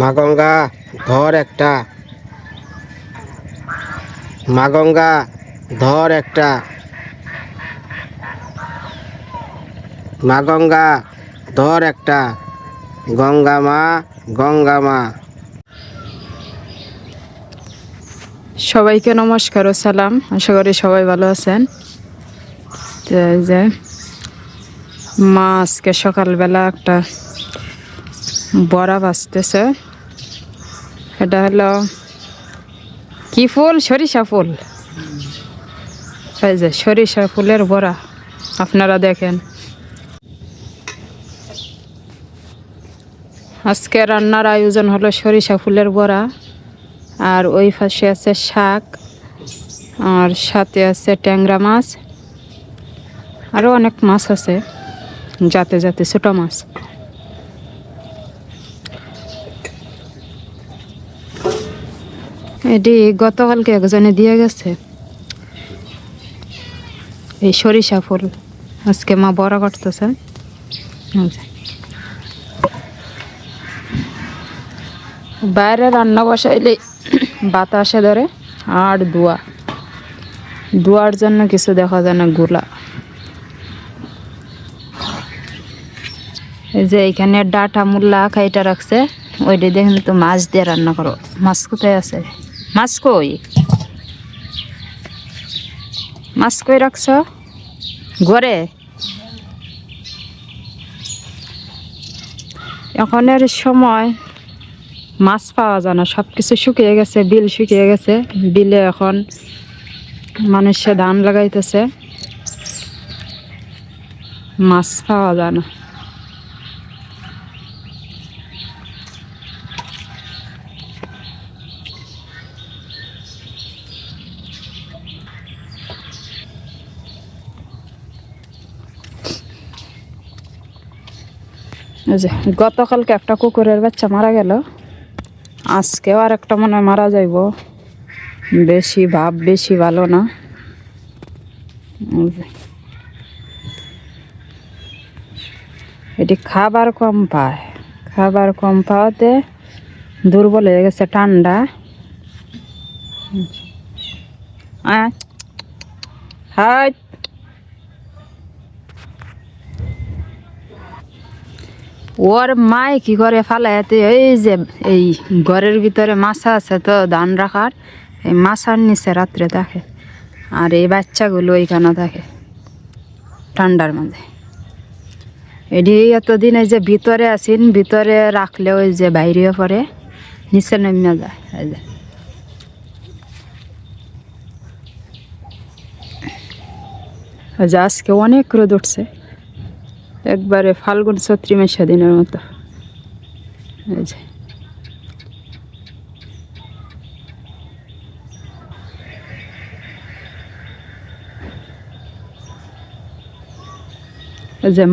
মা গঙ্গা, ধর একটা। মা গঙ্গা, ধর একটা। মা গঙ্গা, ধর একটা। গঙ্গা মা গঙ্গা মা। সবাইকে নমস্কার ও সালাম। আশা করি সবাই ভালো আছেন। যে, মা আজকে সকালবেলা একটা বড়া বাঁচতেছে এটা হলো কি ফুল? সরিষা ফুল। এই যে সরিষা ফুলের বড়া, আপনারা দেখেন। আজকে রান্নার আয়োজন হলো সরিষা ফুলের বড়া, আর ওই পাশে আছে শাক, আর সাথে আছে ট্যাংরা মাছ আরও অনেক মাছ আছে যাতে যাতে ছোটো মাছ। এটি গতকালকে একজনে দিয়ে গেছে। এই সরিষা ফুল। আজকে মা বড় করতেছে। বাইরে রান্না বসাইলে বাতাসে ধরে আর দোয়া দোয়ার জন্য কিছু দেখা যায় না, গোলা। এই যে এখানে ডাটা মুল্লা খাইটা রাখছে, ওইটা দেখেন তো মাছ দিয়ে রান্না করো। মাছ কোথায় আছে? মাছ কই? মাছ কই রাখছ? ঘরে? এখনের সময় মাছ পাওয়া যায় না সব কিছু শুকিয়ে গেছে, বিল শুকিয়ে গেছে, বিলে এখন মানুষে ধান লাগাইতেছে। মাছ পাওয়া যায় না। যে, গতকালকে একটা কুকুরের বাচ্চা মারা গেল। আজকেও আর একটা মনে মারা যাইব। বেশি ভাব, বেশি ভালো না। এটি খাবার কম পায়। খাবার কম পাওয়াতে দুর্বল হয়ে গেছে ঠান্ডা। হাই। ওর মায় কি করে ফালাইতে এই যে, এই ঘরের ভিতরে মাছা আছে তো, ধান রাখার, এই মাছার নিচে রাত্রে থাকে আর এই বাচ্চাগুলো ওইখানে থাকে ঠান্ডার মাঝে এটি এতদিন এই যে ভিতরে আছেন, ভিতরে রাখলে ওই যে বাইরে পরে নিচে নেমে যায় এই যে আজকে অনেক রোদ উঠছে। একবারে ফাল্গুন ছত্রি মেশা দিনের মতো। এই যে।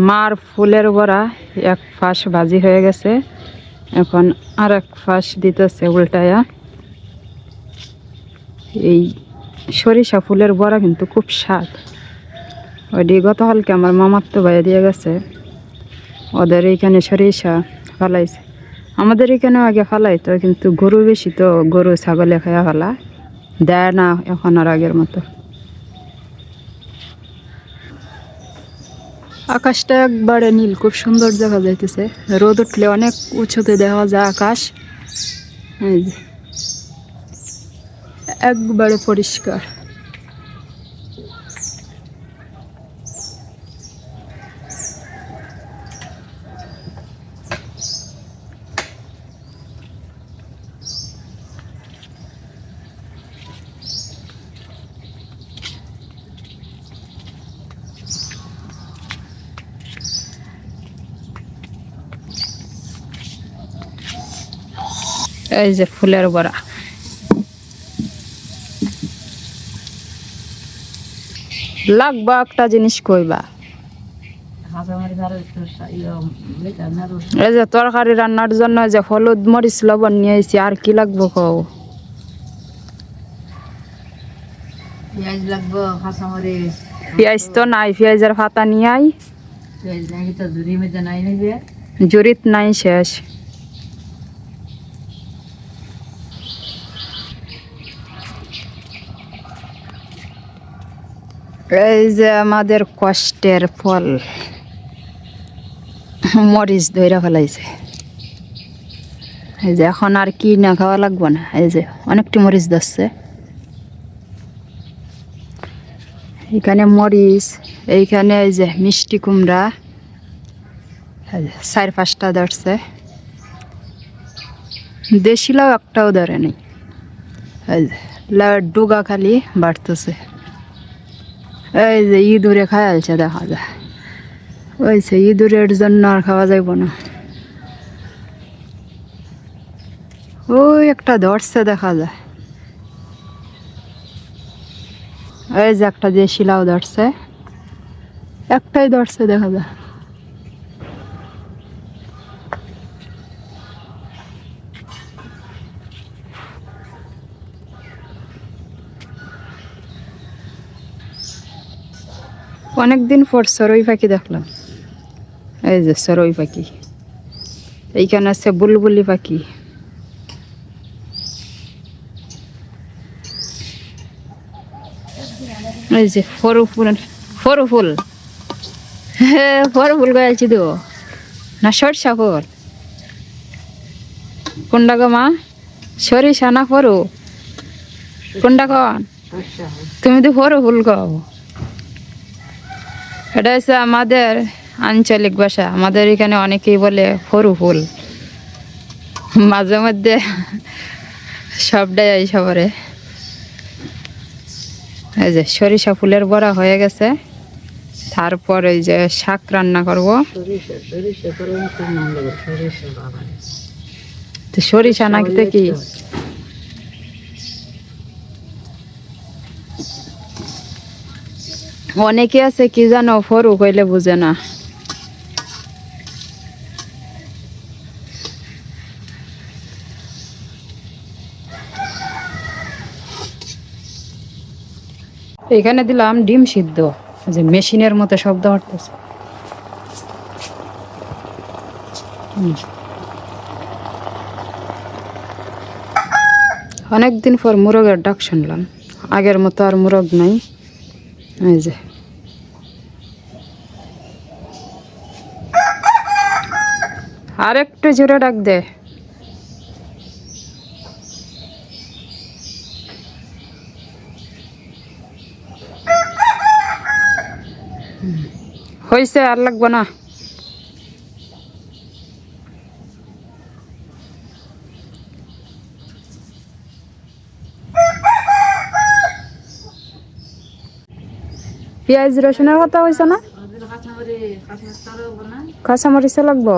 মার ফুলের বড়া এক ফাঁস ভাজি হয়ে গেছে। এখন আর এক ফাঁস দিতেছে উল্টায়া। এই সরিষা ফুলের বড়া কিন্তু খুব স্বাদ। ওইটি গতকালকে আমার মামার তো ভাইয়া দিয়ে গেছে। ওদের এইখানে সরিষা ফালাইছে। আমাদের এখানেও আগে ফালাইতো, কিন্তু গরু বেশি তো গরু, ছাগলে খাইয়া ফেলা দেয় না এখন আর আগের মতো। আকাশটা একবারে নীল, খুব সুন্দর দেখা যাইতেছে। রোদ উঠলে অনেক উঁচুতে দেখা যায় আকাশ। একবারে পরিষ্কার। এই যে ফুলের বড়া। লাগবা একটা জিনিস কইবা। এই যে তরকারি রান্নার জন্য যে হলুদ মরিচ লবণ নিয়ে এসেছি আর কি লাগবো কও? পেঁয়াজ তো নাই পেঁয়াজের ফাতা নিয়ে আই। জুরিত নাই শেষ। এই যে আমাদের কষ্টের ফল, মরিচ ধইরা ফেলাইছে। এই যে এখন আর কি না খাওয়া লাগবে না, এই যে অনেকটি মরিচ ধরছে। এখানে মরিচ, এইখানে এই যে মিষ্টি কুমড়া চার পাঁচটা ধরছে। দেশি লাউ একটাও ধরে নেই। ডুগা খালি বাড়তেছে। এই যে ইঁদুরে খায়ালছে দেখা যায়। ওই সে ইঁদুরের জন্য আর খাওয়া যাইব না। ওই একটা ধরছে, দেখা যায়। এই যে একটা দেশি লাউ ধরছে। একটাই ধরছে, দেখা যায়। অনেকদিন পর সরই পাখি দেখলাম। এই যে সরই পাখি। এইখানে আছে বুলবুলি পাখি। এই যে ফরু ফুল ফরু ফুল। হ্যাঁ ফরু ফুল গাইছি তো? না সরষা ফুল। কোনটা গো মা? সরিষা না ফরু? কোনটা কন? তুমি তো ফরু ফুল কও। এটা হচ্ছে আমাদের আঞ্চলিক ভাষা। আমাদের এখানে অনেকেই বলে ফরু ফুল। মাঝে মধ্যে সবটাই এই সবরে এই যে সরিষা ফুলের বড়া হয়ে গেছে। তারপর ওই যে শাক রান্না করব। তো সরিষা নাকি কি? অনেকে আছে, কি জানো? ফরু কইলে বুঝে না। এখানে দিলাম ডিম সিদ্ধ। যে মেশিনের মতো শব্দ হতেছে অনেকদিন পর মুরগের ডাক শুনলাম। আগের মতো আর মুরগ নাই। এই যে। আর একটু জোরে ডাক দে। হয়েছে আর লাগবো না। পেঁয়াজ রসুনের কথা হয়েছে না? কাঁচা মরিচে লাগবো।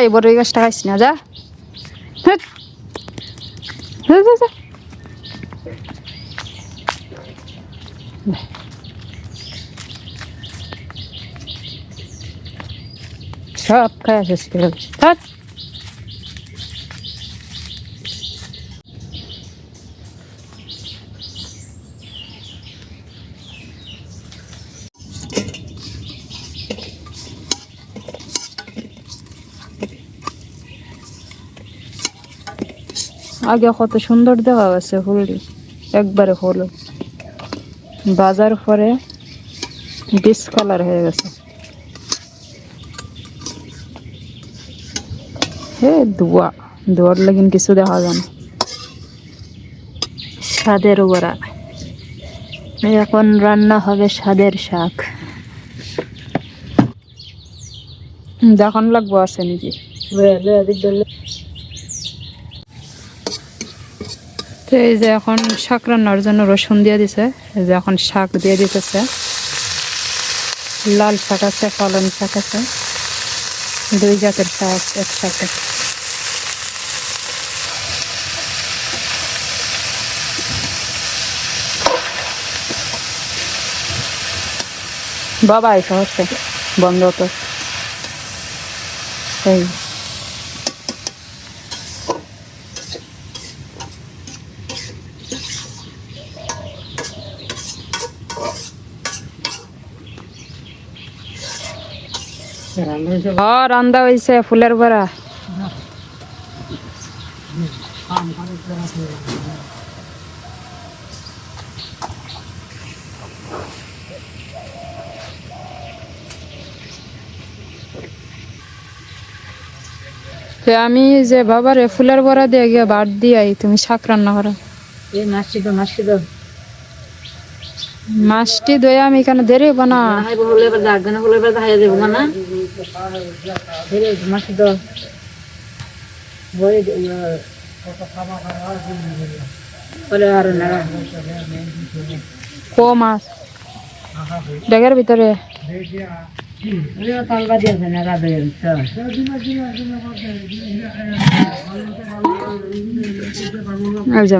এই বড় গাছটা খাইছি না যা। হুট। যা, যা, যা। সব। ধ্যাৎ। আগে কত সুন্দর দেওয়া গেছে ফুলটি একবারে হলো বাজার পরে ডিস কালার হয়ে গেছে হে ধোয়া ধোয়ার লাগিন কিছু দেখা যায় না। স্বাদের গোড়া এখন রান্না হবে স্বাদের শাক। যখন লাগবো আছে নাকি? তো এই যে এখন শাক রান্নার জন্য রসুন দিয়ে দিছে, এই যে এখন শাক দিয়ে দিতেছে। লাল শাক আছে পালন শাক আছে। দুই জাতের শাক এক একসাথে। বাবা এসে হচ্ছে বন্ধ তো। এই রান্দা হয়েছে ফুলের বড়া। তো আমি যে বাবারে ফুলের বড়া দিয়ে গিয়ে ভাত দিয়ে আই, তুমি শাক রান্না করো। মাছটি দই আমি এখানে দেরি বানা না। কো মাছ। ডেগের ভিতরে।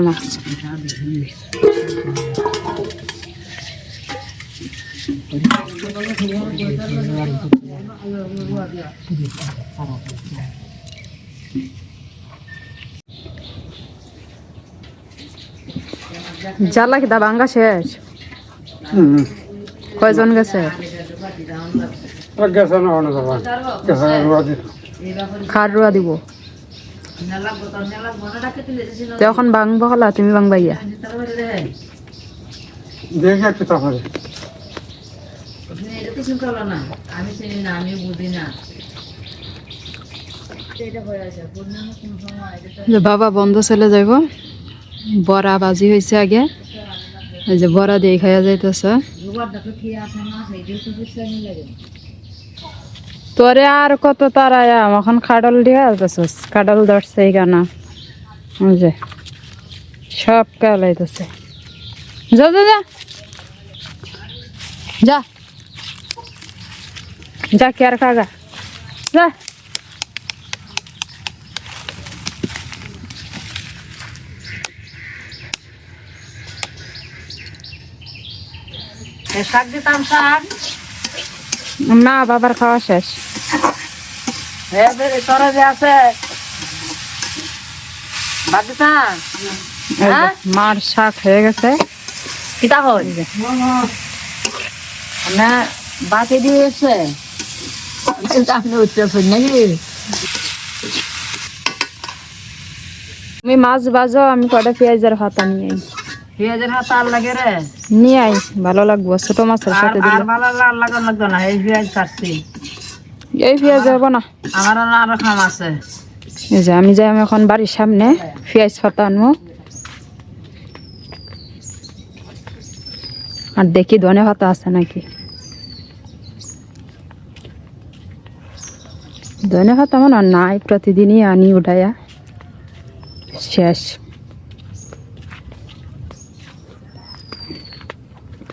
মাছ জ্বালা কি দা ভাঙ্গা শেষ? কয়জন গেছে? রুয়া দিব? এখন ভাঙবো হলা তুমি ভাঙবাইয়া দেখে একটু তারপরে আমি চিনি না আমি বুঝি না বাবা বন্ধ চলে যাইব বড়া বাজি হয়েছে আগে। এই যে বড়া দিয়ে খাইয়া যাইতেছে। তোরে আর কত তারায়া? এখন খাডল দিয়ে আসতেছিস খাডল ধরছে এই গানা। যে, সব কালাইতেছে যা যা যা। যা। যা, কে আর খাগা? যা। শাক দিতাম, শাক। না বাবার খাওয়া শেষ। এদের তোরা যে আছে ভাত দিতাম এই যে মার শাক হয়ে গেছে। কিতা হয় না বাতি দিয়েছে আপনি উঠতেছেন নাকি? তুমি মাছ বাজো আমি কটা পেঁয়াজের হাতা নিয়ে পেঁয়াজের হাত আর লাগে রে। নিয়ে আই ভালো লাগবো ছোট মাছের আর সাথে আর ভালো লাল লাগান লাগতো না এই পেঁয়াজ কাটছি এই পেঁয়াজ হব না। আমার আর আরও আছে। এই যে আমি যাই এখন বাড়ির সামনে পেঁয়াজ পাতা আনব। আর দেখি ধনে পাতা আছে নাকি। ধনে পাতা মনে নাই প্রতিদিনই আনি উঠাইয়া শেষ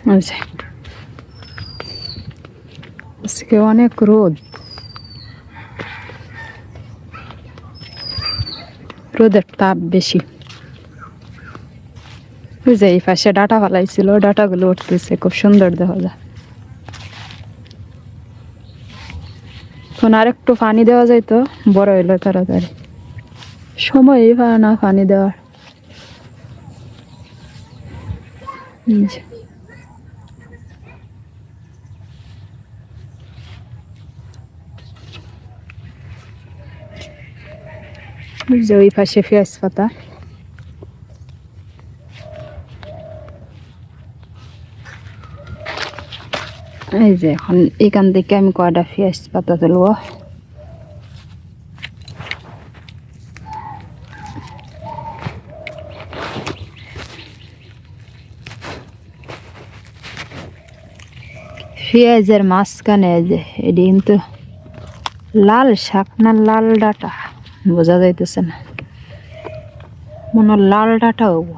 এই যে। আজকে অনেক রোদ। রোদের তাপ বেশি। যে এই পাশে ডাটা ফালাইছিল, ডাটাগুলো উঠতেছে, খুব সুন্দর দেখা যায়। এখন আর একটু পানি দেওয়া যাইতো বড় হইল তাড়াতাড়ি। সময়ই পায় না পানি দেওয়ার এই যে। ওই পাশে পেঁয়াজ পাতা এই যে এখন এখান থেকে আমি কয়টা পেঁয়াজ পাতা তুলবো পেঁয়াজের মাঝখানে যে এটি কিন্তু লাল শাক না লাল ডাটা বোঝা যাইতেছে না। মনে লাল ডাটা হব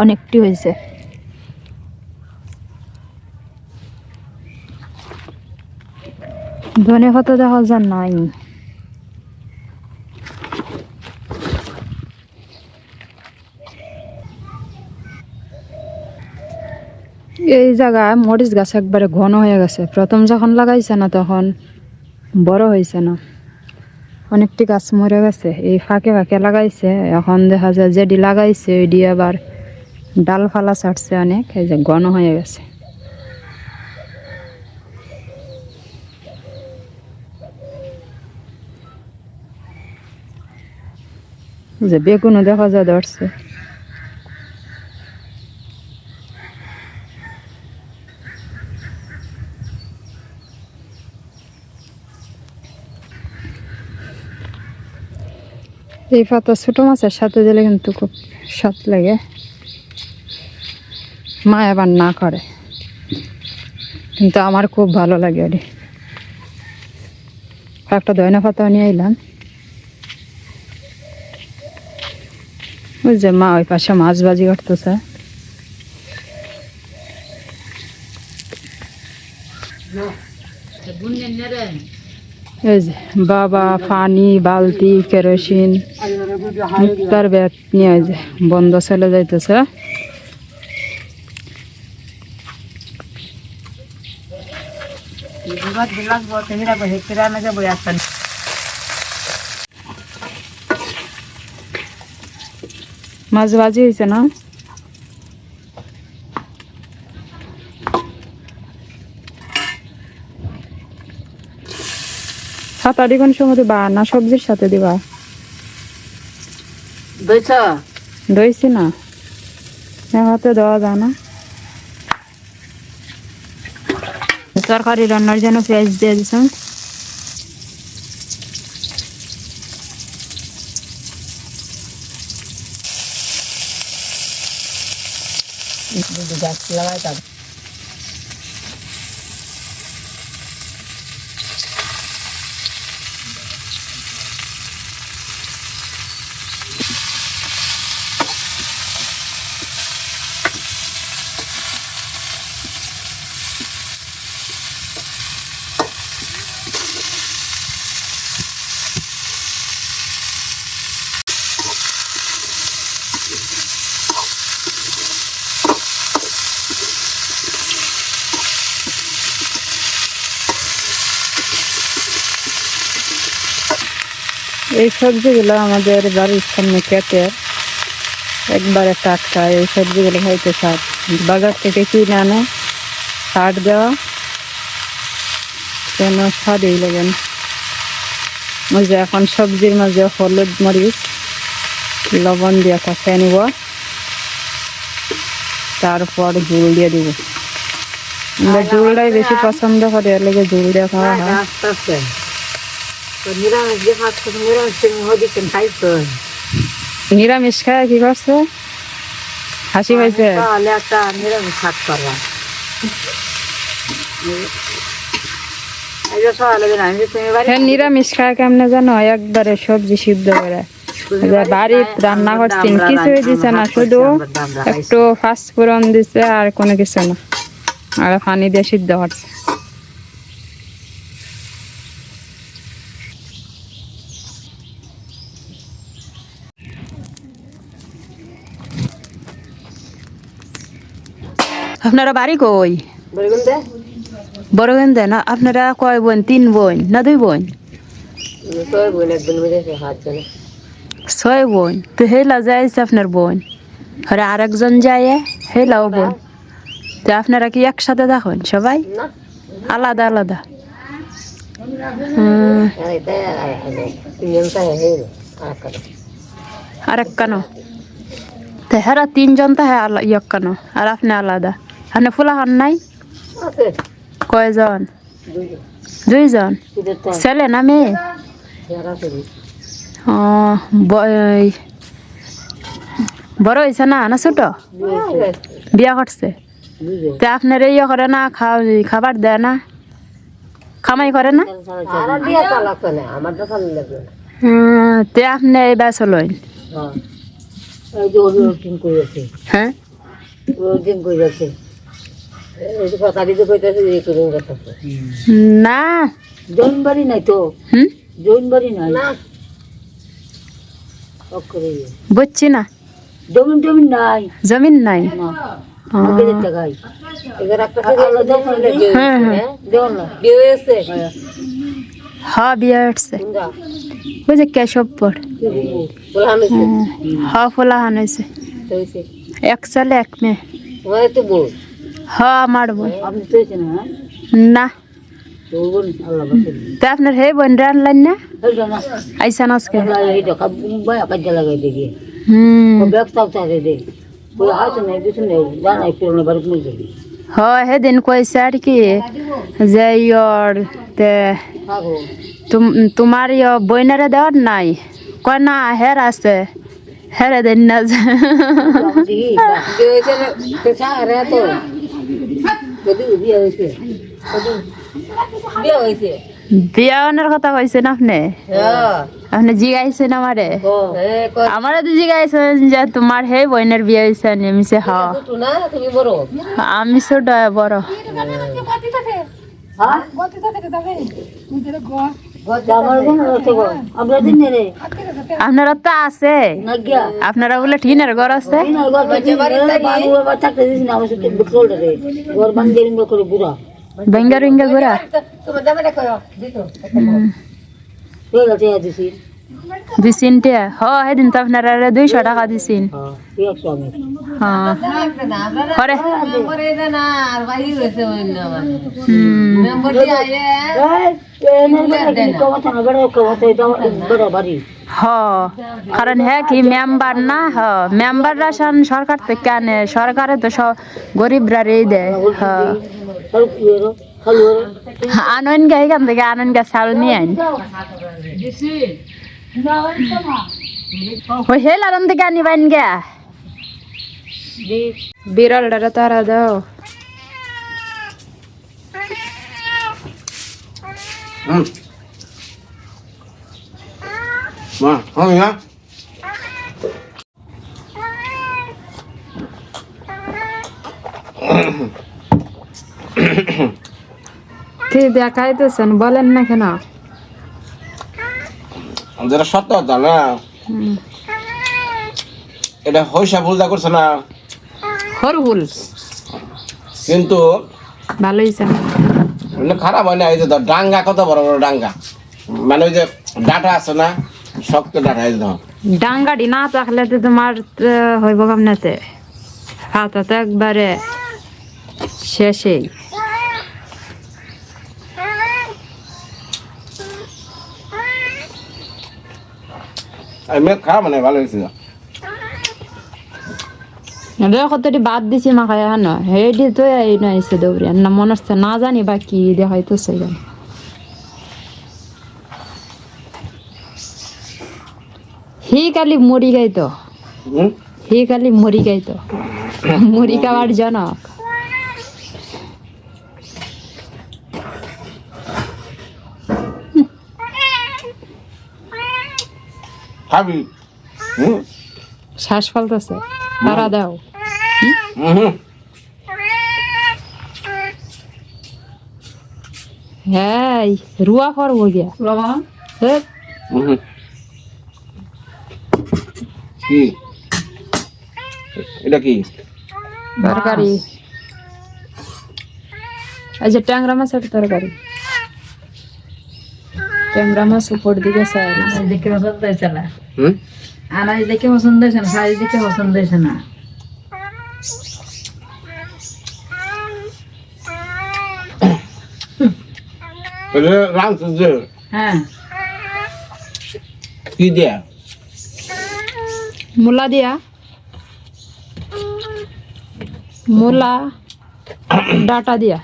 অনেকটি হয়েছে ধনে কত দেখা যায় নাই। এই জায়গায় মরিচ গাছ একবারে ঘন হয়ে গেছে। প্রথম যখন লাগাইছে না, তখন বড় হয়েছে না। অনেকটি গাছ মরে গেছে। এই ফাঁকে ফাঁকে লাগাইছে। এখন দেখা যায় যেটি লাগাইছে ওইটি আবার ডালফালা ছাড়ছে অনেক, এই যে ঘন হয়ে গেছে। যে বেগুনও দেখা যায় ধরছে। এই পাতা ছোট মাছের সাথে দিলে কিন্তু খুব স্বাদ লাগে। মা আবার না করে। কিন্তু আমার খুব ভালো লাগে ওটি। একটা দয়না পাতা নিয়ে এলাম ওই যে মা ওই পাশে মাছ বাজি করতেছে। এই যে, বাবা পানি বালতি, কেরোসিন তার ব্যাগ নিয়ে যে, বন্ধ চলে যাইতেছে। মাছ বাজি হয়েছে না? সাত আট কোন সময় দিবা না সবজির সাথে দিবা? দইছ? দইছি না। হাতে দেওয়া যায় না। তরকারি রান্নার জন্য পেঁয়াজ দিয়ে দিচ্ছেন গাছ লাগাই তার এই সবজিগুলো আমাদের বাড়ির সামনে ক্ষেতের একবারে টাটকা এই সবজিগুলো খাইতে স্বাদ বাজার থেকে কিনে আনে সার দেওয়া কেন স্বাদই লাগে। না ওই যে এখন সবজির মাঝে হলুদ মরিচ লবণ দিয়ে কষাই নিব। তারপর ঝুল দিয়ে দিব। আমরা ঝুলটাই বেশি পছন্দ করি এর লেগে ঝুল দিয়ে খাওয়া হয়। নিরামিষ যে ভাত খাচ্ছ নিরামিষ হদিকে খাইছো নিরামিষ খায়, কি করছে? হাসি পাইছে? তাহলে একটা নিরামিষ শাক করবা নিরামিষ খায় কেমনে জানো? একবারে সবজি সিদ্ধ করে। বাড়ি বাড়ির রান্না করছেন, কিছুই দিছে না, শুধু করছি। একটু ফাস্ট ফোড়ন দিছে আর কোনো কিছু না। আর পানি দিয়ে সিদ্ধ করছে। আপনারা বাড়ি কই? বড় দেন না আপনারা কয় বোন? তিন বোন না দুই বোন? ছয় বোন তো হেলা যাইছে আপনার বোন? আর আরেকজন যায় হেলাও বোন। তো আপনারা কি একসাথে দেখুন সবাই? আলাদা আলাদা। আর আর কেন? তো হেরা তিনজন তো হ্যাঁ ইয়ক কেন? আর আপনি আলাদা। আপনি ফুলা হন নাই? কয়জন? দুইজন? ছেলে না মেয়ে? ও বড় হয়েছে না না ছোট? বিয়া করছে? তে আপনার ইয়ে করে না খাও খাবার দেয় না? খামাই করে না? তে আপনি বেস লইন? হ্যাঁ। না। জৈন বাড়ি নাই তো? হুম? জৈন বাড়ি নাই? না। বুঝছি না। জমিন টমিন নাই? জমিন নাই। হ্যাঁ, হ্যাঁ। বিয়ে হ্যাঁ বিয়ে কোনটা? বুঝে কেশবপুর। হ্যাঁ। ফুলা হান হয়েছে। এক ছেলে এক মেয়ে। তো বউ। হ আমার বোন হ্যাঁ না তো আপনার হে বোন রানলেন না হইল না আইসান আজকে আল্লাহ এই টাকা বাই কাজে লাগাই দেখি হুম ও ব্যাগ তাও চাই দে ওই হাতে নেই কিছু নেই জানাই পুরনো বাড়ি কমে যাবি হ সেদিন কইছে আর কি যে ইয়র তোমার ইয় বইনারে দেওয়ার নাই কয় না হের আছে হেরে দেন না বিয়ানের কথা কইছেন আপনি? হ্যাঁ। আপনি জিগাইছেন আমারে? ও এ কই আমারে তো জিগাইছেন যে তোমার হে বইনের বিয়ে হয়েছে আমি সে হ। ছোট না তুমি বড়? আমি ছোট বড়। আপনারা তো আছে। আপনারা বলে টিনের ঘর আছে। বেঙ্গা রিঙ্গা ঘোরা। হ সেদিন তো আপনারা দুইশো টাকা দিছিন। হ্যাঁ। হ, কারণ হ্যাঁ কি, মেম্বার না, হ। মেম্বার রাশন সরকার থেকে আনে, সরকারে তো সব গরিবরা রেই দেয়, হ। আনন গে এখান থেকে আনন গে চাল নিয়ে আইন। ওই হেল আনন থেকে আনিবাইন গে বিরলটা তারা দাও। হুম। মা না কি দেখাইতেছেন? বলেন না কেন? যেটা সত্য কথা না। এটা হইসা ভুলটা করছে না? হরহুল কিন্তু ভালোই খারাপ হয় না এই যে ধর ডাঙ্গা কত বড় বড় ডাঙ্গা? মানে ওই যে ডাটা আছে না শক্ত ডাটা এই ধর। ডাঙ্গাড়ি না থাকলে তো তোমার হইব কেমনাতে? হাতা তো একবারে শেষেই। আর মেয়ে খারাপ মানে ভালো হয়েছিল কতটি বাদ দিছি মাখায় হানো। হেডি তো এই নাইছে দৌড়ি না মনে হচ্ছে না জানি বা কি দেখাইতেছে জানি হি কালি মরি গাইতো হি কালি মরি গাইতো মরি খাওয়ার জনক। খাবি? শ্বাস ফালতেছে। তারা দাও হুম হ্যাঁ রুয়া করব গিয়া বাবা হেৎ, হুম কি এটা কি তরকারি এই যে ট্যাংরা মাছের তরকারি ট্যাংরা মাছ উপর দিকে সাইড দেখে পছন্দ হয়েছে না হুম আনাজ দেখে পছন্দ হয়েছে না? সাইজ দেখে পছন্দ হয়েছে না? হ্যাঁ। কি দিয়া? মূলা দিয়া। মূলা ডাটা দিয়া।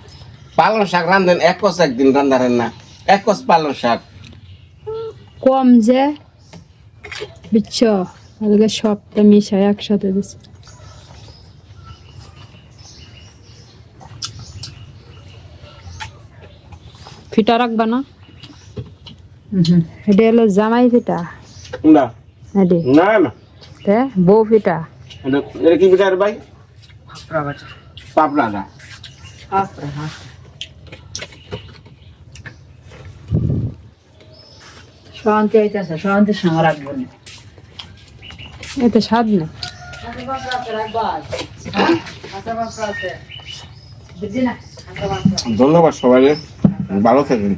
পালং শাক রান্ধেন এক কষ একদিন রান্ধারেন না। এক কষ পালং শাক। কম যে বিচ্ছ আজকে সবটা মিশায় একসাথে দিছে। ফিটা রাখবা না? এটা হলো জামাই ফিটা। না। এডি। না না। তে? বউ ফিটা। এটা এটা কি বিটার ভাই? পাপড়া না। শান্তি হইতেছে শান্তির সঙ্গে রাখব না। এতে স্বাদ না ধন্যবাদ সবাই ভালো থাকেন